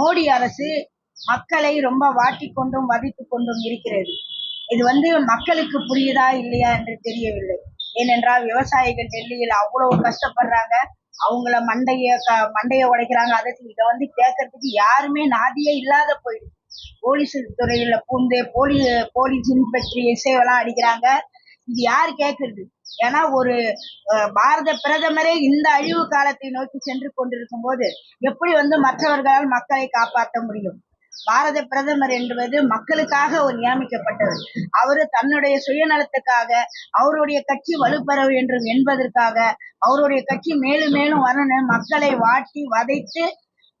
மோடி அரசு மக்களை ரொம்ப வாட்டி கொண்டும் வதித்து கொண்டும் இருக்கிறது. இது வந்து மக்களுக்கு புரியுதா இல்லையா என்று தெரியவில்லை. ஏனென்றால் விவசாயிகள் டெல்லியில் அவ்வளவு கஷ்டப்படுறாங்க. அவங்கள மண்டைய க மண்டைய உடைக்கிறாங்க. அதை இதை வந்து கேட்கறதுக்கு யாருமே நாதியே இல்லாத போயிடுது. போலீஸ் துறையில பூந்து போலீ போலீஸ் இன்ஸ்பெக்டர் இசைவெல்லாம் அடிக்கிறாங்க. இது யார் கேட்கறது ஏன்னா ஒரு பாரத பிரதமரே இந்த அழிவு காலத்தை நோக்கி சென்று கொண்டிருக்கும் போது எப்படி வந்து மற்றவர்களால் மக்களை காப்பாற்ற முடியும்? பாரத பிரதமர் என்பது மக்களுக்காக ஒரு நியமிக்கப்பட்டவர். அவரு தன்னுடைய சுயநலத்துக்காக அவருடைய கட்சி வலுப்பெற வேண்டும் என்பதற்காக அவருடைய கட்சி மேலும் மேலும் வரணும் மக்களை வாட்டி வதைத்து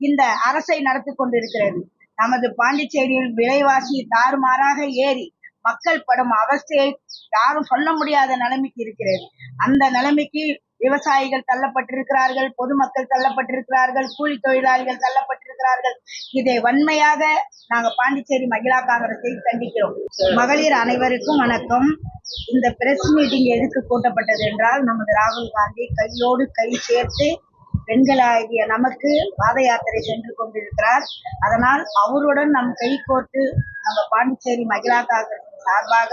இந்த அரசை நடத்தி கொண்டிருக்கிறது. நமது பாண்டிச்சேரியில் விலைவாசி தாறுமாறாக ஏறி மக்கள் படும் அவஸ்தையை யாரும் சொல்ல முடியாத நிலைமைக்கு இருக்கிறது. அந்த நிலைமைக்கு விவசாயிகள் தள்ளப்பட்டிருக்கிறார்கள் பொதுமக்கள் தள்ளப்பட்டிருக்கிறார்கள் கூலி தொழிலாளிகள் தள்ளப்பட்டிருக்கிறார்கள். இதை வன்மையாக நாங்க பாண்டிச்சேரி மகிழா காங்கிரஸை கண்டிக்கிறோம் மகளிர் அனைவருக்கும் வணக்கம். இந்த பிரஸ் மீட்டிங் எதுக்கு கூட்டப்பட்டது என்றால் நமது ராகுல் காந்தி கையோடு கை சேர்த்து பெண்களாகிய நமக்கு பாத யாத்திரை சென்று கொண்டிருக்கிறார். அதனால் அவருடன் நம் கை கோர்த்து நம்ம பாண்டிச்சேரி மகிழா காங்கிரஸ் சார்பாக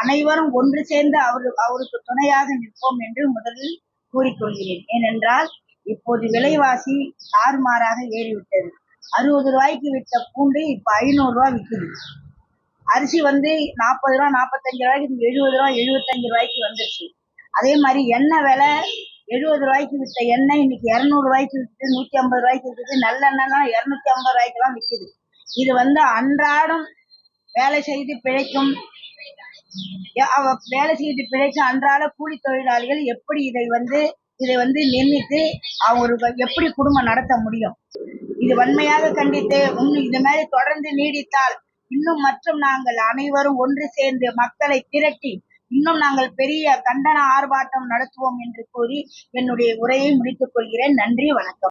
அனைவரும் ஒன்று சேர்ந்து அவரு அவருக்கு துணையாக நிற்போம் என்று முதலில் கூறிக்கொள்கிறேன். ஏனென்றால் இப்போது விலைவாசி தாறுமாறாக ஏறிவிட்டது. அறுபது ரூபாய்க்கு விட்ட பூண்டு இப்ப ஐநூறு ரூபாய் விற்குது அரிசி வந்து நாற்பது ரூபா நாற்பத்தஞ்சு ரூபாய்க்கு எழுபது ரூபா எழுபத்தஞ்சு ரூபாய்க்கு வந்துருச்சு. அதே மாதிரி எண்ணெய் விலை எழுபது ரூபாய்க்கு விற்ற எண்ணெய் இன்னைக்கு இரநூறு ரூபாய்க்கு விற்று நூத்தி ஐம்பது ரூபாய்க்கு விற்குது நல்லெண்ணெய்லாம் இரநூத்தி ஐம்பது ரூபாய்க்குலாம் விற்குது இது வந்து அன்றாடம் வேலை செய்து பிழைக்கும். அவ வேலை செய்து பிழைச்ச அன்றாட கூலி தொழிலாளிகள் எப்படி இதை வந்து இதை வந்து நிர்ணயித்து அவங்களுக்கு எப்படி குடும்பம் நடத்த முடியும்? இது வன்மையாக கண்டித்து இன்னும் இது மாதிரி தொடர்ந்து நீடித்தால் இன்னும் மற்றும் நாங்கள் அனைவரும் ஒன்று சேர்ந்து மக்களை திரட்டி இன்னும் நாங்கள் பெரிய கண்டன ஆர்ப்பாட்டம் நடத்துவோம் என்று கூறி என்னுடைய உரையை முடித்துக் கொள்கிறேன். நன்றி வணக்கம்.